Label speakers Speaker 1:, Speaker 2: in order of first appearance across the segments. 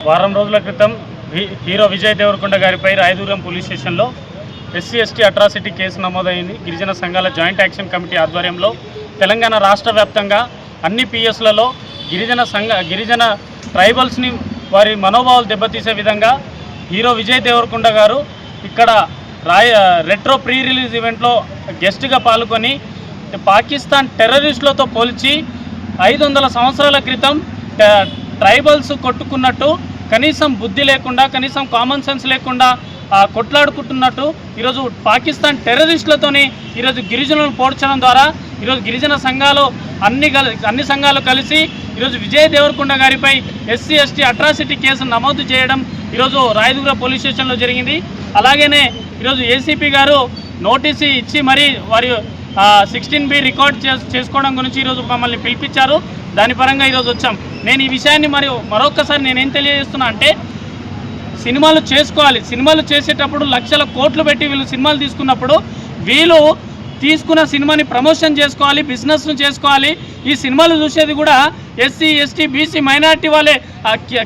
Speaker 1: వారం రోజుల క్రితం హీ- హీరో విజయ్ దేవరకొండ గారిపై రాయదూరం పోలీస్ స్టేషన్లో ఎస్సీ ఎస్టీ అట్రాసిటీ కేసు నమోదైంది. గిరిజన సంఘాల జాయింట్ యాక్షన్ కమిటీ ఆధ్వర్యంలో తెలంగాణ రాష్ట్ర వ్యాప్తంగా అన్ని పిఎస్లలో గిరిజన సంఘ గిరిజన ట్రైబల్స్ని వారి మనోభావాలు దెబ్బతీసే విధంగా హీరో విజయ్ దేవరకొండ గారు ఇక్కడ రాయ రెట్రో ప్రీ రిలీజ్ ఈవెంట్లో గెస్ట్గా పాల్గొని పాకిస్తాన్ టెర్రరిస్టులతో పోల్చి ఐదు వందల సంవత్సరాల క్రితం ట్రైబల్స్ కొట్టుకున్నట్టు కనీసం బుద్ధి లేకుండా కనీసం కామన్ సెన్స్ లేకుండా కొట్లాడుకుంటున్నట్టు ఈరోజు పాకిస్తాన్ టెర్రరిస్టులతోని ఈరోజు గిరిజనులను పోడ్చడం ద్వారా ఈరోజు గిరిజన సంఘాలు అన్ని అన్ని సంఘాలు కలిసి ఈరోజు విజయ్ దేవరకొండ గారిపై ఎస్సీ ఎస్టీ అట్రాసిటీ కేసు నమోదు చేయడం ఈరోజు రాయదుర్గ పోలీస్ స్టేషన్లో జరిగింది. అలాగనే ఈరోజు ఏసీపీ గారు నోటీసు ఇచ్చి మరీ వారి సిక్స్టీన్ బి రికార్డ్ చేసుకోవడం గురించి ఈరోజు మమ్మల్ని పిలిపించారు. దాని పరంగా ఈరోజు వచ్చాం. నేను ఈ విషయాన్ని మరి మరొకసారి నేనేం తెలియజేస్తున్నా అంటే సినిమాలు చేసుకోవాలి. సినిమాలు చేసేటప్పుడు లక్షల కోట్లు పెట్టి వీళ్ళు సినిమాలు తీసుకున్నప్పుడు వీళ్ళు తీసుకున్న సినిమాని ప్రమోషన్ చేసుకోవాలి బిజినెస్ను చేసుకోవాలి. ఈ సినిమాలు చూసేది కూడా ఎస్సీ ఎస్టీ బీసీ మైనారిటీ వాళ్ళే.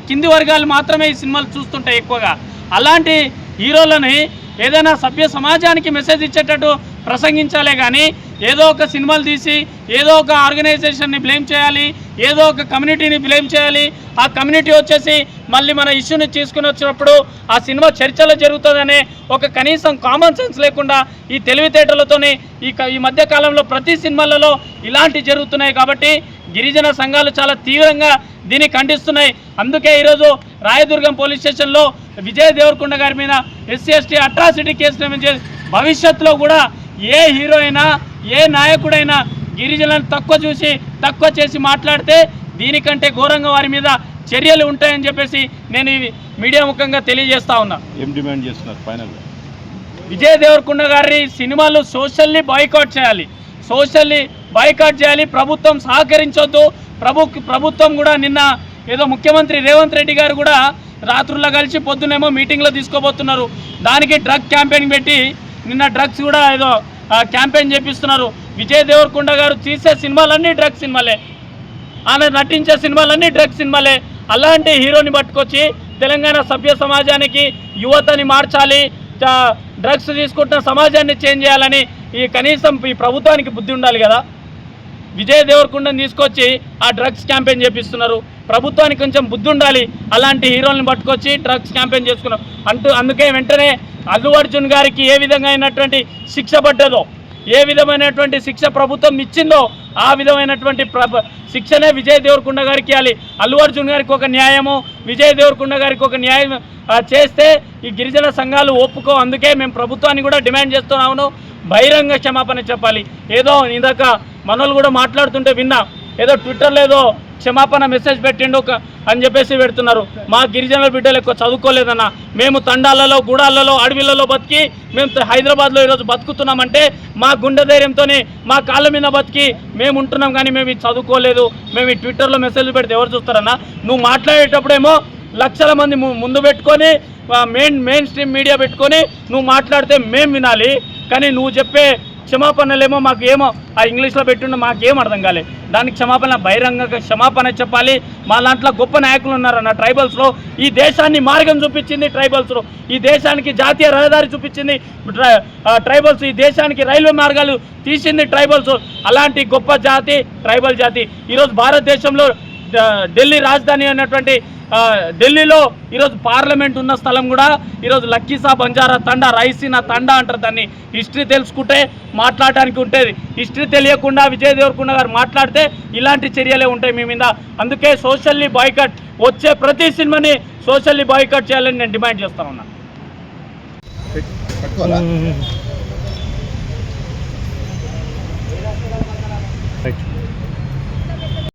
Speaker 1: కింది వర్గాలు మాత్రమే ఈ సినిమాలు చూస్తుంటాయి ఎక్కువగా. అలాంటి హీరోలని ఏదైనా సభ్య సమాజానికి మెసేజ్ ఇచ్చేటట్టు ప్రసంగించాలే కానీ ఏదో ఒక సినిమాలు తీసి ఏదో ఒక ఆర్గనైజేషన్ని బ్లేమ్ చేయాలి ఏదో ఒక కమ్యూనిటీని బ్లేమ్ చేయాలి ఆ కమ్యూనిటీ వచ్చేసి మళ్ళీ మన ఇష్యూని తీసుకుని వచ్చినప్పుడు ఆ సినిమా చర్చలో జరుగుతుందనే ఒక కనీసం కామన్ సెన్స్ లేకుండా ఈ తెలివితేటలతోనే ఈ క- ఈ మధ్యకాలంలో ప్రతి సినిమాలలో ఇలాంటి జరుగుతున్నాయి కాబట్టి గిరిజన సంఘాలు చాలా తీవ్రంగా దీన్ని ఖండిస్తున్నాయి. అందుకే ఈరోజు రాయదుర్గం పోలీస్ స్టేషన్లో విజయ్ దేవరకొండ గారి మీద ఎస్సీ ఎస్టీ అట్రాసిటీ కేసు భవిష్యత్తులో కూడా ఏ హీరో అయినా ఏ నాయకుడైనా గిరిజనులను తక్కువ చూసి తక్కువ చేసి మాట్లాడితే దీనికంటే ఘోరంగా వారి మీద చర్యలు ఉంటాయని చెప్పేసి నేను మీడియా ముఖంగా తెలియజేస్తా ఉన్నా.
Speaker 2: ఏం డిమాండ్ చేస్తున్నారు ఫైనల్గా?
Speaker 1: విజయ్ దేవరకొండ గారి సినిమాలు సోషల్లీ బాయ్కాట్ చేయాలి. సోషల్లీ బాయ్కాట్ చేయాలి. ప్రభుత్వం సహకరించొద్దు. ప్రభు ప్రభుత్వం కూడా నిన్న ఏదో ముఖ్యమంత్రి రేవంత్ రెడ్డి గారు కూడా రాత్రుల్లో కలిసి పొద్దునేమో మీటింగ్లో తీసుకోబోతున్నారు. దానికి డ్రగ్ క్యాంపెయిన్ పెట్టి నిన్న డ్రగ్స్ కూడా ఏదో క్యాంపెయిన్ చేపిస్తున్నారు. విజయ్ దేవరకొండ గారు తీసే సినిమాలన్నీ డ్రగ్ సినిమాలే. ఆయన నటించే సినిమాలన్నీ డ్రగ్ సినిమాలే. అలాంటి హీరోని పట్టుకొచ్చి తెలంగాణ సభ్య సమాజానికి యువతని మార్చాలి డ్రగ్స్ తీసుకుంటున్న సమాజాన్ని చేంజ్ చేయాలని ఈ కనీసం ఈ ప్రభుత్వానికి బుద్ధి ఉండాలి కదా. విజయ్ దేవరకుండని తీసుకొచ్చి ఆ డ్రగ్స్ క్యాంపెయిన్ చేపిస్తున్నారు. ప్రభుత్వానికి కొంచెం బుద్ధి ఉండాలి. అలాంటి హీరోల్ని పట్టుకొచ్చి డ్రగ్స్ క్యాంపెయిన్ చేసుకున్నారు అంటూ అందుకే వెంటనే అల్లు అర్జున్ గారికి ఏ విధంగా అయినటువంటి శిక్ష పడ్డదో ఏ విధమైనటువంటి శిక్ష ప్రభుత్వం ఇచ్చిందో ఆ విధమైనటువంటి శిక్షనే విజయ్ దేవరకొండ గారికి ఇవ్వాలి. అల్లు అర్జున్ గారికి ఒక న్యాయము విజయ్ దేవరకొండ గారికి ఒక న్యాయం చేస్తే ఈ గిరిజన సంఘాలు ఒప్పుకో అందుకే మేము ప్రభుత్వాన్ని కూడా డిమాండ్ చేస్తున్నాము. బహిరంగ క్షమాపణ చెప్పాలి. ఏదో ఇందాక మనోళ్ళు కూడా మాట్లాడుతుంటే విన్నా ఏదో ట్విట్టర్లో ఏదో క్షమాపణ మెసేజ్ పెట్టిండు అని చెప్పేసి పెడుతున్నారు. మా గిరిజనుల బిడ్డలు ఎక్కువ చదువుకోలేదన్న. మేము తండాలలో గూడాలలో అడవిలలో బతికి మేము హైదరాబాద్లో ఈరోజు బతుకుతున్నామంటే మా గుండె ధైర్యంతోనే మా కాళ్ళ మీద బతికి మేము ఉంటున్నాం కానీ మేము ఇది చదువుకోలేదు. మేము ఈ ట్విట్టర్లో మెసేజ్ పెడితే ఎవరు చూస్తారన్నా? నువ్వు మాట్లాడేటప్పుడేమో లక్షల మంది ము- ముందు పెట్టుకొని మెయిన్ మెయిన్ స్ట్రీమ్ మీడియా పెట్టుకొని నువ్వు మాట్లాడితే మేము వినాలి. కానీ నువ్వు చెప్పే క్షమాపణలేమో మాకు ఏమో ఆ ఇంగ్లీష్లో పెట్టుండే మాకేం అర్థం కాలే. దానికి క్షమాపణ బహిరంగ క్షమాపణ చెప్పాలి. మా దాంట్లో గొప్ప నాయకులు ఉన్నారన్న ట్రైబల్స్లో. ఈ దేశాన్ని మార్గం చూపించింది ట్రైబల్స్లో. ఈ దేశానికి జాతీయ రహదారి చూపించింది ట్రైబల్స్. ఈ దేశానికి రైల్వే మార్గాలు తీసింది ట్రైబల్స్. అలాంటి గొప్ప జాతి ట్రైబల్ జాతి. ఈరోజు భారతదేశంలో ఢిల్లీ రాజధాని అయినటువంటి ఢిల్లీలో ఈరోజు పార్లమెంట్ ఉన్న స్థలం కూడా ఈరోజు లక్కీసా బంజారా తండా రైసీనా తండా అంటారు దాన్ని. హిస్టరీ తెలుసుకుంటే మాట్లాడడానికి ఉంటుంది. హిస్టరీ తెలియకుండా విజయ్ దేవరకొండ గారు మాట్లాడితే ఇలాంటి చర్యలే ఉంటాయి మీ మీద. అందుకే సోషల్లీ బాయ్కట్ వచ్చే ప్రతి సినిమాని సోషల్లీ బాయ్కట్ చేయాలని నేను డిమాండ్ చేస్తా ఉన్నా.
Speaker 2: పట్టుకోవాలా?